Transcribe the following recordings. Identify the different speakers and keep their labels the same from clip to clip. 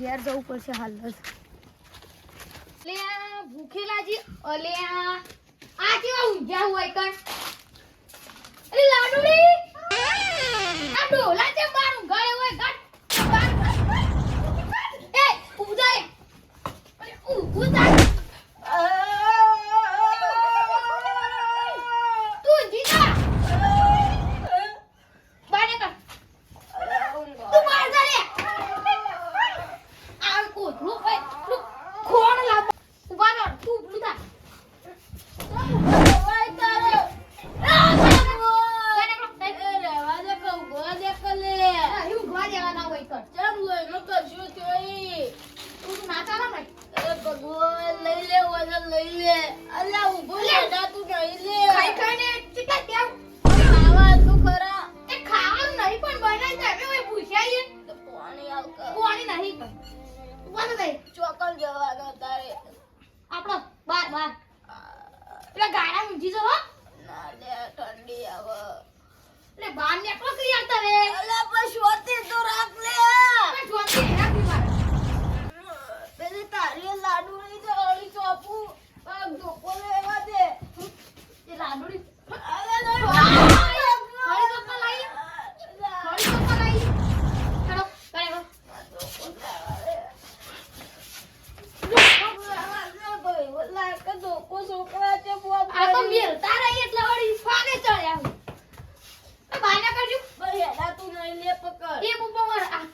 Speaker 1: ઘેર જવું પડશે હાલ જ. આ ભૂખેલાજી અલે આ કેવા ઊંઘ્યા હોય કણ? અરે લાડુડી. આ ડોલા છે બાર હોય ગટ બાર એ ઊંઘા રે અરે ઊંઘું તા તું ઊંઘી જા બાને કર તું બહાર જા રે આ કોથળું એ તું ખોણ લાવ ઊભા રહો તું ઊભું થા આ, બાને કર. બાને કર. આ, એવું ઊંઘવા દેવાના હોય કર. તું તો ના ચાલે ને. ખાઈ ખાઈને ચીકલા દેવ. એ ખાવાનું નહીં પણ બનાવી દે. અમે ઓય ભૂસ્યા છીએ. કોણી નહીં કર. ઊભા તો થઈ.
Speaker 2: ચોકલ જવાનો તારે
Speaker 1: આપણો બાર બાર પેલા ગાડા ઊંઘી જો હો
Speaker 2: ના લે ઠંડી આવે
Speaker 1: એટલે બાર નીકળો કરી આવતા રે
Speaker 2: અલા પણ શોતી તો રાખ લે
Speaker 1: આપણે જોતી એના બીમાર
Speaker 2: પેલી તારી લાડુ ની જળી ચોપુ પગ ધોકો લેવા દે
Speaker 1: એ લાડુડી
Speaker 2: અરે નહીં
Speaker 1: હળી પપ્પા લાઈ હળી પપ્પા લાઈ ચલો કરે કો આ તો મેલ તારા એટલે વળી ફાને ચડ્યા એ બાયના કરજો એ પપ્પા માર આ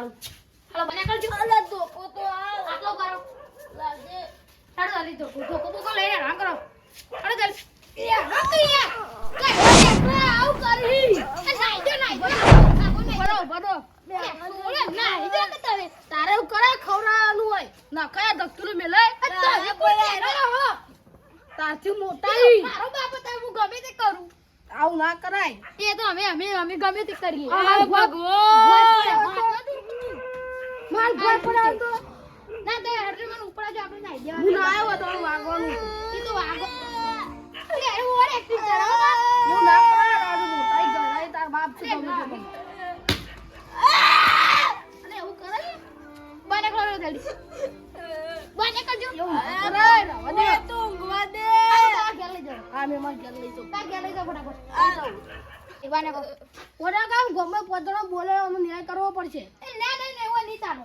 Speaker 1: કદા આવે હેડાળું હાલો બને કરજો આટલો કરો. ચાલો જલ્દી ધોકો. ધોકો બોકો લઈને રામ કરો ચાલો જલ્દી યા રામ તો યા કઈ ઓય આવ કરી. નાઈ જો નાઈ બરો બરો કે તારે કરે ખવરાવાનું હોય. ના કયા દક્તુરું મેલે હો. તારથી મોટા મારો બાપ તારે હું ગમે તે કરું.
Speaker 3: આવું ના કરાય.
Speaker 1: એ તો અમે અમે અમે ગમે તે કરીએ. ભગવાન.
Speaker 3: માર ભોય પર આવતો
Speaker 1: ના તો હેડરે મને ઉપર જો આપણે નાઈ
Speaker 3: હું ના આવ્યો તો વાગવાનું
Speaker 1: એ તો વાગો અરે અરે ઓર એક્ટિંગ કરો
Speaker 3: એવું ના કરાય રાજુ મોટાઈ ગણાય તાર બાપ છે ગમે
Speaker 1: અને એવું કરે બને કરો જલ્દી બને કરજો
Speaker 3: અરે રવા દે કરાય ઊંઘવા દે
Speaker 1: તારા ઘેર લઈ જાઓ
Speaker 3: આ મે માર ઘેર લઈ જાઉં.
Speaker 1: તા ઘેર લઈ જાઓ ફટાફટ એ બને કરો
Speaker 3: ઓરા કામ ગમે પોતળો બોલે એનો ન્યાય કરવો પડશે
Speaker 1: એ ના ના ના એવો નહીં ચાલો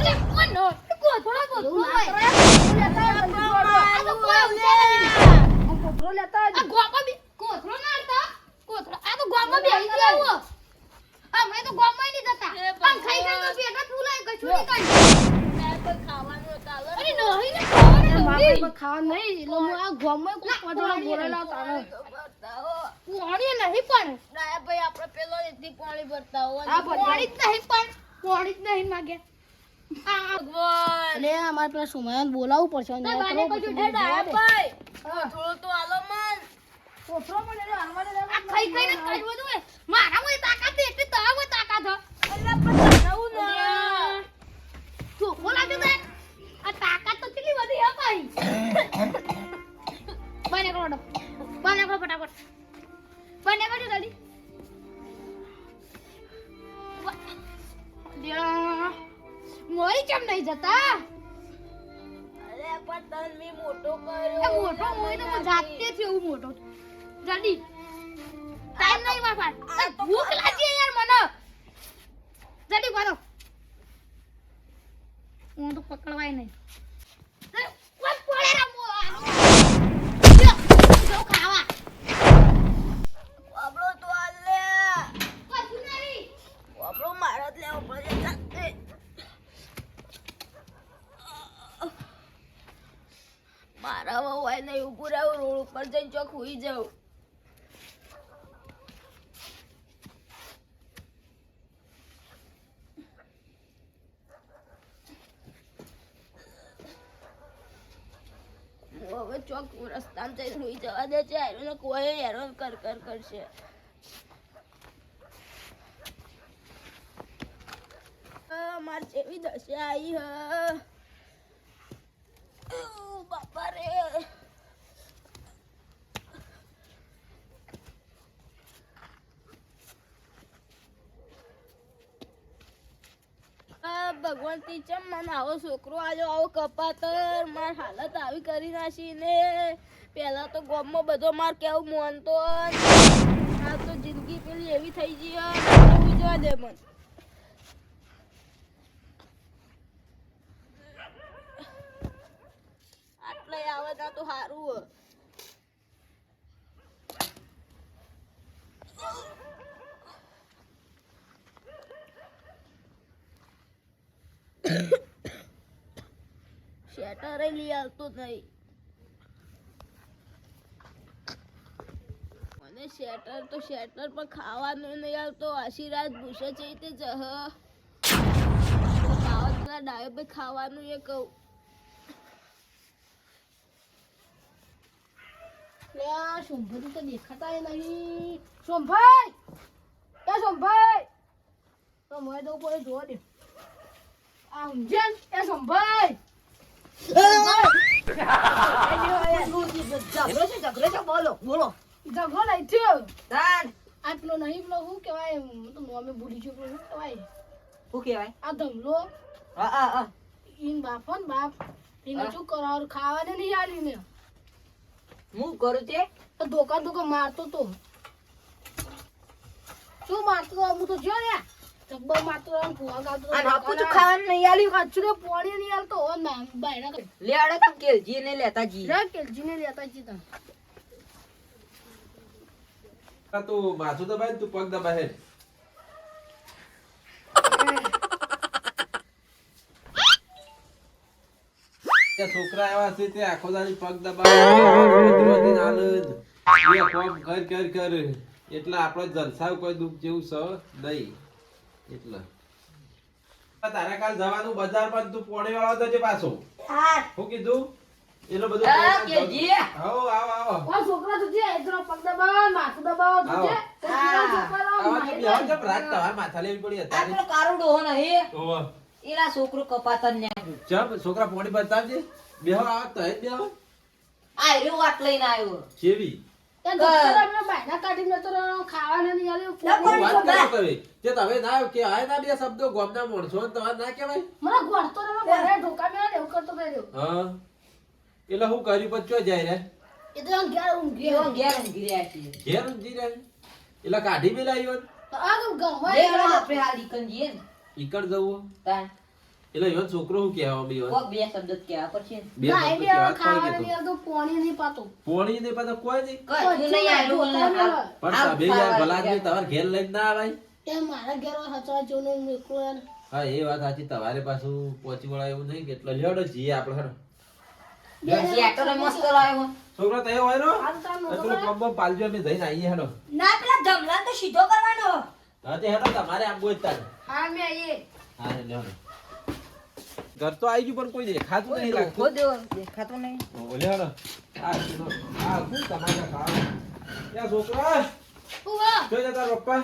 Speaker 1: અરે કોણ નો કોથળો કોથળો આ તો કોઈ ઉછેરે
Speaker 3: કોથળો લેતા
Speaker 1: આ
Speaker 3: આવજો.
Speaker 1: બી કોથળો ના હતા કોથળો આ તો ગોમાં બી આવી આવો અમે તો ગોમાં નહીં જતા પણ ખાઈ ખાઈ તો ફૂલાય કશું નહીં કાઢ્યું અરે નહીં ને ખાવાનું નહીં.
Speaker 3: ખાવા નહીં એટલે હું આ ગામમાં કોઈ પોતળો બોલેલા તારે
Speaker 1: પાણી નહીં પણ.
Speaker 2: પાણી ભરતા હોય.
Speaker 3: આ
Speaker 1: પાણી જ નહીં પણ. પાણી જ નહીં માગે.
Speaker 2: ભગવાન.
Speaker 3: એટલે અમારે પેલા સુમયન બોલાવવું પડશે
Speaker 2: ભાઈ. થોડો તો આલો મન.
Speaker 3: કોથળો મને દે.
Speaker 1: આ ખાઈ ખાઈને કાઢવું એ તાકાત એટલી તારામાં તાકાત.
Speaker 2: અલ્યા પણ
Speaker 1: નહીં.
Speaker 2: આપણો મારા વવાય નહીં ઉભું રહેવું રોડ ઉપર જઈને ઉઈ જાઉં હું હવે ચોક રસ્તામાં જઈને સુઈ જવા દે છે હેરોને કોઈ હેરો કર કર, કરશે. માર જેવી દશા આવી હ. બાપા રે
Speaker 3: આ ભગવાનથી ચમ મને આવો છોકરો આજો, આવો કપાતર. માર હાલત આવી કરી નાખી ને પેલા તો ગામમાં બધો માર કેવું માનતો આ તો જિંદગી પેલી એવી થઈ ગઈ જવા દે મને આટલે આવે ત્યાં તો સારું હે શેટર લઈ આવતો નહીં. મને શેટર તો શેટર પણ ખાવાનું નહીં આવતો. આશીર્વાદ ભૂસે છે તે જહ ખાવાના એ કહું. સોમભાઈ, તો દેખાતા નહીં. સોમભાઈ! એ શોભાઈ તો મોય તો જોવા દે. આ ઊંઝાન એ શોભાઈ બાપો એને શું કરાવ ખાવાને નહીં
Speaker 2: હું કરું તે
Speaker 3: ધોકા ધોકા મારતો તો શું મારતો હું તો જો ને. જબ્બર મારતો તો ફુવા ગાતો
Speaker 2: અને આપું તો ખાવાનું નહીં આલ્યું
Speaker 3: કચરો પોણી નહીં આલતો. ઓ ના બાયના
Speaker 2: લે આડે તમ કેલજી ને લેતા જી.
Speaker 3: રે કેલજીને લેતા જીતા
Speaker 4: આ તું માથું દબાય તું પગ દબાય હેડ. છોકરા એવા છે તે આખો દાડી પગ દબાવે. કર કર કર. એટલે આપણે જલસા કોઈ દુઃખ જેવું છે નહીં. એટલે. તારે કાલ જવાનું બજાર પણ તું પોણી વાળો તો જે પાછો? હું. કીધું? એટલે બધું. આવો આવો. આવો
Speaker 3: છોકરા તું જે ઇધરો પગ દબાવો માથું દબાવો તું જે.
Speaker 4: રાત તમારે માથા લેવી પડી
Speaker 2: આ
Speaker 4: અત્યારે.
Speaker 2: પેલો ડોહો નહીં. એના છોકરો કપાતર ને.
Speaker 4: ચમ છોકરા પોણી બતાવજે. બેહો આવો તો બે બેહો.
Speaker 2: આ રહ્યો વાત લઈને આવ્યો.
Speaker 4: કેવી?
Speaker 3: એ ડોક્ટર અમને બાયના કાઢીને તો ખાવાને નહીં આલ્યું
Speaker 2: ના
Speaker 4: હું
Speaker 2: પણ
Speaker 4: વાત કરો તમે. તે તમે ના કે આય ના બે શબ્દો ગોમના માણસો ને તમારે ના કહેવાય?
Speaker 3: મને ગોળતો ને મને ઢોકા મેળા એવું કરતો રહ્યો
Speaker 4: હા. એટલે હું કર્યું પછી જાય રે?
Speaker 3: એ તો ઘેર ઊંઘી
Speaker 2: ઘેર ઊંઘી રહ્યા છીએ
Speaker 4: ઘેર ઊંઘી રહે? એટલે કાઢી બી
Speaker 3: તો આ ઘરમાં
Speaker 2: લે
Speaker 3: એક
Speaker 2: આપણે હાલ ઈકન જઈએ ને.
Speaker 4: ઈકડ જવું એટલે એવો છોકરો હું કહેવા
Speaker 2: કોક બે શબ્દ જ કહેવા પડશે.
Speaker 4: બે
Speaker 3: ના, એ બી
Speaker 4: કહેવા
Speaker 3: ખાવાને
Speaker 4: જ
Speaker 3: નહીં આવતું, પોણી નહીં પાતો.
Speaker 4: પોણી ને પાછા કોઈ નહીં?
Speaker 2: કોઈ નહીં આવ્યું
Speaker 4: પણ સાબે યાર ભલા
Speaker 2: ગયા.
Speaker 4: તમાર ઘેર લઈને ના આવાય?
Speaker 3: એ મારા ઘેર હચવા નહીં એકલું યાર.
Speaker 4: હા એ વાત સાચી તમારે પાછું પહોંચી વળાય એવું નહીં કે એટલે લ્યોડો જીએ આપણે
Speaker 2: લાવ્યો.
Speaker 4: છોકરો તય હોય નો?
Speaker 3: હાલ તાર નો
Speaker 4: પેલું
Speaker 3: ખબર?
Speaker 4: પંપ પાલજો અમે જઈને આવીએ હેડો.
Speaker 2: ના પેલા જમલા તો સીધો કરવાનો.
Speaker 4: હા તે હેડો તમારે આમ બોલતા
Speaker 3: હા, મેં.
Speaker 4: હા લે ઘર તો આવી ગયું પણ કોઈ દેખાતું નહીં લાગતું.
Speaker 2: ખોદ્યો, નહીં.
Speaker 4: ઓલે આ આ શું તમારે ખાવા યા છોકરા
Speaker 3: ઉવા.
Speaker 4: જોઈ જા પપ્પા.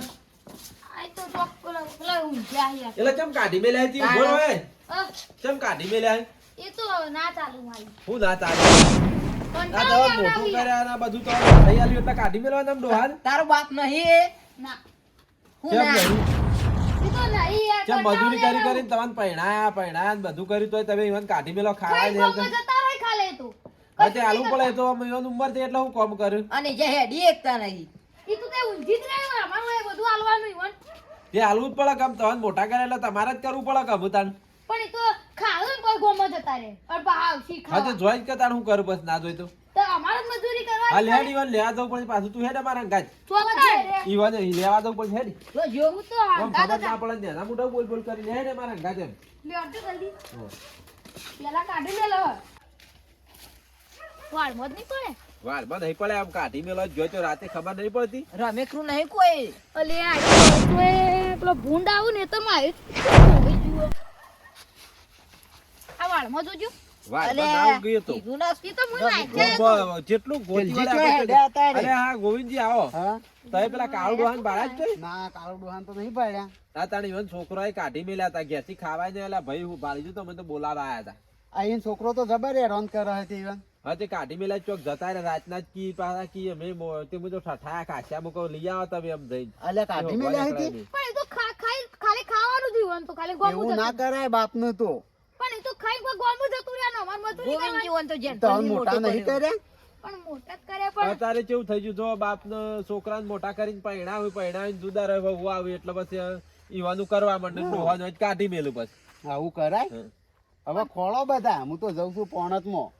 Speaker 3: આ તો ચોક પેલા- પેલા ઊંઘ્યા યાર.
Speaker 4: એટલે ચમ કાઢી મેલ્યા હતી ઊભો રહો એ. ચમ કાઢી મેલ્યા
Speaker 3: એ તો ના ચાલુ મારી.
Speaker 4: હું ના તારે
Speaker 2: તારો બાપ નહીં
Speaker 3: ના.
Speaker 2: હું ના.
Speaker 4: ચમ મજૂરી કરી કરીને તમને પૈણાયા પૈણાયા બધું કર્યું તોય તમે ઈવન કાઢી મેલો ખાવા
Speaker 3: દે તો.
Speaker 4: હા આલુ પડે તો અમે ઈવન ઉંમર થઈ એટલે હું કોમ કર્યું
Speaker 2: અને જે હેડી એકતા નહીં.
Speaker 3: ઈ તો તે ઊંઘી જ રહે અમારું એ બધું આલવાનું ઈવન.
Speaker 4: તે આલુ જ પડે કમ તમને મોટા કરે એટલે તમારે જ કરવું પડે કમ તાન
Speaker 3: પણ તો ખાવું ને કોઈ ગોમાં જતા રહે. અને શી આવશી
Speaker 4: હા તો જોઈ કે તાણ હું કરું બસ ના જોઈ તો.
Speaker 3: તો અમારે જ મજૂરી
Speaker 4: હા
Speaker 3: કરવાની
Speaker 4: લેડ લેવા જવું પડે પાછું. તું હેડ અમારા ગાજ
Speaker 3: ચોક્કસ.
Speaker 4: ઈવન લેવા જવું પડે હેડ.
Speaker 2: જો જો
Speaker 3: હું તો
Speaker 4: આમ
Speaker 3: હંગાત
Speaker 4: ના પડે ને એના મોટા બોલ બોલ કરીને હેડ અમારા ગાજ એમ.
Speaker 3: લ્યો, અડધું જલ્દી. પેલા કાઢી લે લો. વાળમાં જ નહીં પડે.
Speaker 4: વારમાં નહીં પડે આમ કાઢી મેલો જોઈ તો રાતે ખબર નહીં પડતી.
Speaker 2: રમે નહીં કોઈ.
Speaker 3: અલે આ પેલો ભૂંડ આવું ને તો મારે આ વાળમાં જોજો.
Speaker 4: જેટલું અરે હા ગોવિંદજી આવો. તમે પેલા કાળુ ડોહાન બાળા જ
Speaker 5: ના કાળો ડોહાન તો નહીં પાડ્યા.
Speaker 4: તાણી છોકરાએ કાઢી મેલ્યા હતા ઘેરથી ખાવા ને એલા ભાઈ હું બાળી જુ તો મને તો બોલાવા આયા હતા.
Speaker 5: અહીં છોકરો તો જબર હેરાન કરે હતી ઈવન.
Speaker 4: હા તે કાઢી મેલા ચોક જતા રે રાતના જ કી પાછા કી અમે તે મુજો ઠઠાયા ખાસ્યા મુકો લઈ આવો તમે એમ જઈ
Speaker 5: અલ્યા કાઢી મેલા હતી
Speaker 3: પણ એ તો ખા- ખાઈ ખાલી ખાવાનું જ
Speaker 1: હોય તો ખાલી ગોમું
Speaker 5: એવું ના કરાય બાપનું તો.
Speaker 1: પણ એ તો ખાઈ કોઈ ગોમું જતું રહ્યા અમાર મજૂરી ગોવિંદ
Speaker 2: જીવન તો જેન
Speaker 5: તો મોટા નહીં કર્યા.
Speaker 1: પણ મોટા કરે પણ
Speaker 4: અત્યારે કેવું થઈ ગયું જો બાપ છોકરાને મોટા કરીને પરણાવે પરણાવીને જુદા રહે વહુ આવે એટલે પછી ઈવાનું કરવા માંડે ડોહાનો જ કાઢી મેલું પછી.
Speaker 5: આવું કરાય? હવે ખોળો બધા હું તો જઉં છું પોણતમાં.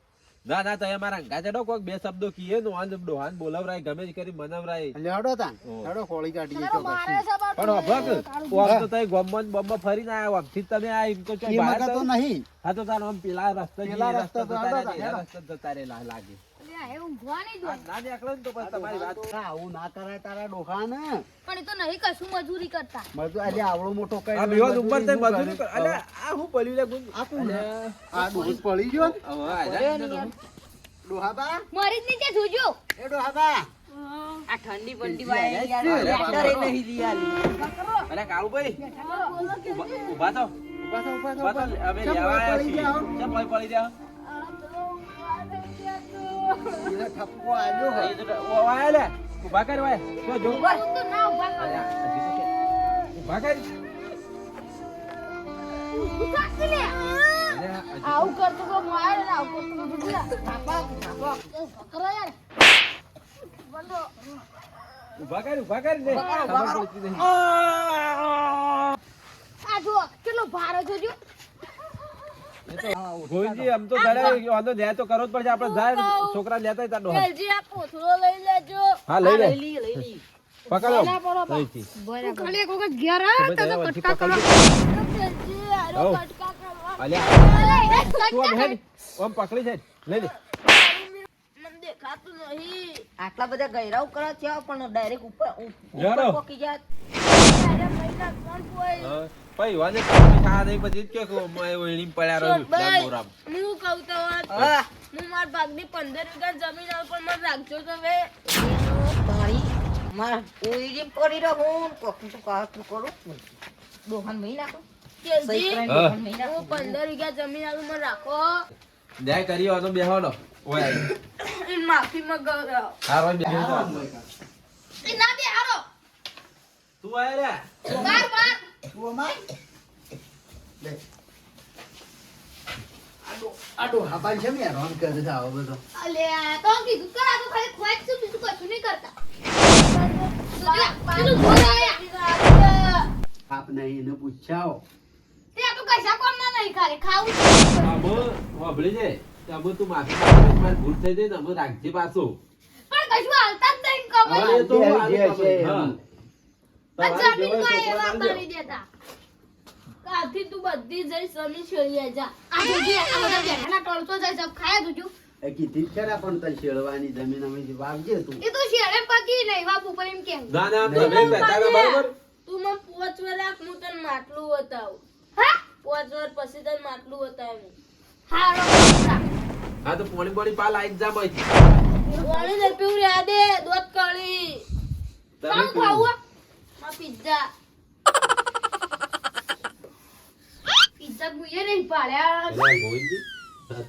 Speaker 4: ના ના તો અમારા અંગા ડો કોક બે શબ્દો કીએ નો આન ડોહાન બોલાવરાય ગમે જ કરી મનાવરાય.
Speaker 5: લેડો હડો તાન.
Speaker 4: ઓહ.
Speaker 5: હડો ખોળી તો.
Speaker 4: પણ અભક ઓમ તો તઈ ગોમમાં ને ફરી ફરીને આયા થી તમે આ ઇમ તો ચોય બહાર
Speaker 5: તો નહીં.
Speaker 4: હા તો તારો આમ પેલા રસ્તા
Speaker 5: પેલા રસ્તા તો
Speaker 4: રસ્તે જતા રહેલા લાગે.
Speaker 1: અલ્યા, એ ઊંઘવા નહીં દો.
Speaker 4: આ ના નીકળે ને તો પછી તમારી વાત
Speaker 5: ના, આવું ના કરાય તારા ડોહા ને
Speaker 1: પણ એ તો નહીં કશું મજૂરી કરતા.
Speaker 5: આવડો મોટો કઈ
Speaker 4: આ બેવા ઉપર તે મજૂરી કર અલ્યા આ હું પડ્યું લે ગુંજ
Speaker 5: આ કોણ?
Speaker 4: અલ્યા,
Speaker 5: આ ડોહું પડી ગયો?
Speaker 4: આ જાય ને ડોહું.
Speaker 5: ડોહાબા?
Speaker 1: મરી જ નીચે જોજો
Speaker 5: એ ડોહાબા.
Speaker 2: આ ઠંડી બંડી
Speaker 5: વાય.
Speaker 2: નહીં દિયાલી.
Speaker 4: અલ્યા કાળુભાઈ ઉભા- ઊભા
Speaker 5: ઊભા થા, ઊભા થા.
Speaker 4: અમે લેવા
Speaker 5: પડી
Speaker 4: છીએ
Speaker 5: જાઓ?
Speaker 4: પડી જાઓ?
Speaker 5: એને
Speaker 4: લે ઊભા કર વાય જો જો
Speaker 1: ના કરું. ઊભા કર આવું કરતો મારે ને આવું કરતો. યાર. બંધો.
Speaker 4: ઊભા કર ઊભા કર ખબર પડતી નહીં.
Speaker 1: આ કેટલો ભારો જોજો.
Speaker 4: એ ગોવિંદજી આમ તો ઘરે વાંધો જાય તો કરવો જ પડશે. આપણે જાય છોકરા લેતા હતા ડોહા
Speaker 2: વેલજી આ કોથળો લઈ લેજો.
Speaker 4: હા લઈ લે.
Speaker 2: લઈ લઈ લઈ
Speaker 4: પકડો.
Speaker 1: તું ખાલી એક વખત ઘેર આવ, તો
Speaker 4: છે,
Speaker 1: કટકા કરો.
Speaker 4: પકડજો.
Speaker 2: આરો કટકા કરો
Speaker 4: અલ્યા તું હેડ. આમ પકડી જાય લઈ લે.
Speaker 2: દેખાતું નહીં. આટલા બધા ગયરાવ કરે છે પણ ડાયરેક્ટ ઉપર. ઉપર પોકી જાત
Speaker 4: પછી વાને પાણી ખા પછી કે કો મેં વળીને પડ્યા રહ્યો
Speaker 2: શોધભાઈ, હું કહું તો
Speaker 5: હું.
Speaker 2: મારા ભાગની પંદર વીઘા જમીન આવે પણ મને રાખજો તો મારા પડી રહું કોકનું તો કાકું કરું. દોહન મહી નાખો. સહી કરીને
Speaker 4: હા.
Speaker 2: દોહન મહી નાખો. હું પંદર વીઘા જમીન આવે મને રાખો.
Speaker 4: ન્યાય કરી બેહવાનો. ઓય
Speaker 2: માફી મગાવ
Speaker 4: હારો બેહી
Speaker 1: ના બે
Speaker 4: તું આયા રે
Speaker 1: બાર, બાર.
Speaker 5: તું અમાર? લે. આ ડો- આ છે ને રોન કરે છે આવો બધો
Speaker 1: અલે તો કીધું કરા તો ખાલી ખોવાય જ છું, બીજું કશું નહીં કરતા. આપ
Speaker 5: નહીં એને પૂછ્યાઓ
Speaker 1: તે આ તો કશા કોમના નહીં ખાલી, ખાવું.
Speaker 4: આમો વાભળી જાય આબો તું માફી માંગે, મારી ભૂલ થઈ જાય ને આબો રાખજે પાછો
Speaker 1: પણ કશું હાલતા જ નહીં.
Speaker 4: હવે એ તો હાલ
Speaker 5: જે
Speaker 2: આથી તું બધી જઈ સમી છોડી જા.
Speaker 1: આ જોજે, આ બધા બેઠાના ટોળતો જાય, જબ ખાયા જોજો.
Speaker 5: એ કીધી ખરા પણ તને શેરવાની જમીન અમે વાવજે તું.
Speaker 1: એ તો શેરે પકી નહીં, બાપ ઉપર એમ કેમ.
Speaker 4: ના ના તમે કહેતા હતા બરોબર?
Speaker 2: તું મને પોચ વાર હું તને માટલું બતાવું.
Speaker 1: હા?
Speaker 2: પોચ વાર પછી તને માટલું બતાવું.
Speaker 1: હારો
Speaker 4: હા તો પોણી પોણી પાલ આઈ જા ભાઈ.
Speaker 2: પોણી ને પીવું રહ્યા દે દૂધ કળી
Speaker 4: તમે
Speaker 1: કોણ
Speaker 4: પીવું.
Speaker 1: ખાવું?
Speaker 2: આ પિઝા
Speaker 1: પિઝા ગુઈએ નહીં પાડ્યા.
Speaker 4: અલા, ગોવિંદજી, આ તો ડોહો લેટવો લાગે. પીઝા માંગે.
Speaker 5: લેવો જ છે તે.
Speaker 1: આ
Speaker 4: ચોથી
Speaker 1: પિઝા નોટ કોને શીખવાડ્યો પણ?
Speaker 2: મને તો આર્યો ઈ દ- પેલું લાડુ લઈને બે પિઝા પિઝા કરતો તો ઘરમાં
Speaker 4: રોજ લાડુડી ને પીઝા જ ખાતો હશે તમે લાગે
Speaker 1: કદી લાયા જ નહીં પિઝા.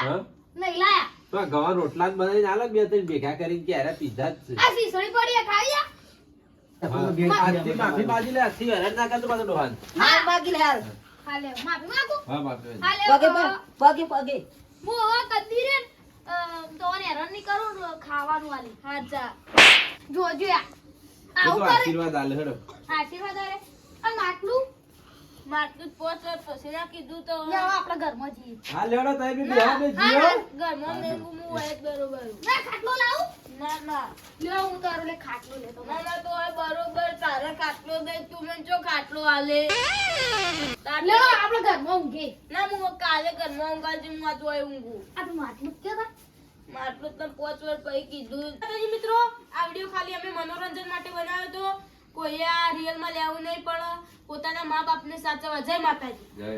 Speaker 4: હા?
Speaker 1: નહીં લાયા.
Speaker 4: તો આ ગવા રોટલા ને બનાવીને આલો બે ત્રણ ભેગા કરીને કે અરે પીઝા જ છે. માફી માંગી લે હેરાન ના કરતો પાછો ડોહાને.
Speaker 2: લે હાલ
Speaker 1: માફી માંગુ
Speaker 4: હા માફી માંગી.
Speaker 2: પગે પગે પગે
Speaker 1: હું કદી રે અ, તો હેરાન નહીં કરું ખાવાનું વાલી
Speaker 2: હાચા
Speaker 1: જોજો યાર
Speaker 4: એ તો
Speaker 1: આવું કરે
Speaker 4: આશીર્વાદ આલે હેડો.
Speaker 1: આશીર્વાદ આલે. અને માટલું.
Speaker 2: માટલું જ પોચ વાર કીધું તો.
Speaker 1: આપણે ઘરમાં જઈએ
Speaker 4: હા લેડો તમે બી બેહો બે જીઓ.
Speaker 2: ઘરમાં હું હોય બરોબર.
Speaker 1: ના ખાટલો લાવું.
Speaker 2: ના ના.
Speaker 1: લે હું તારો લે ખાટલો લેતો
Speaker 2: ના ના તો હોય બરોબર તારે ખાટલો દે તું મને જો ખાટલો આલે?
Speaker 1: લે આપણે ઘરમાં ઊંઘે.
Speaker 2: ના હું કાલે ઘરમાં આજ હોય ઊંઘું.
Speaker 1: આ તું માટલું કે તા
Speaker 2: માટલું તમે પોચ વાર પછી કીધું. મિત્રો આ વીડિયો ખાલી અમે મનોરંજન માટે બનાવ્યો હતો. કોઈએ આ રિયલમાં લેવું નહીં પણ પોતાના મા બાપને સાચવવા. જય માતાજી.
Speaker 4: જય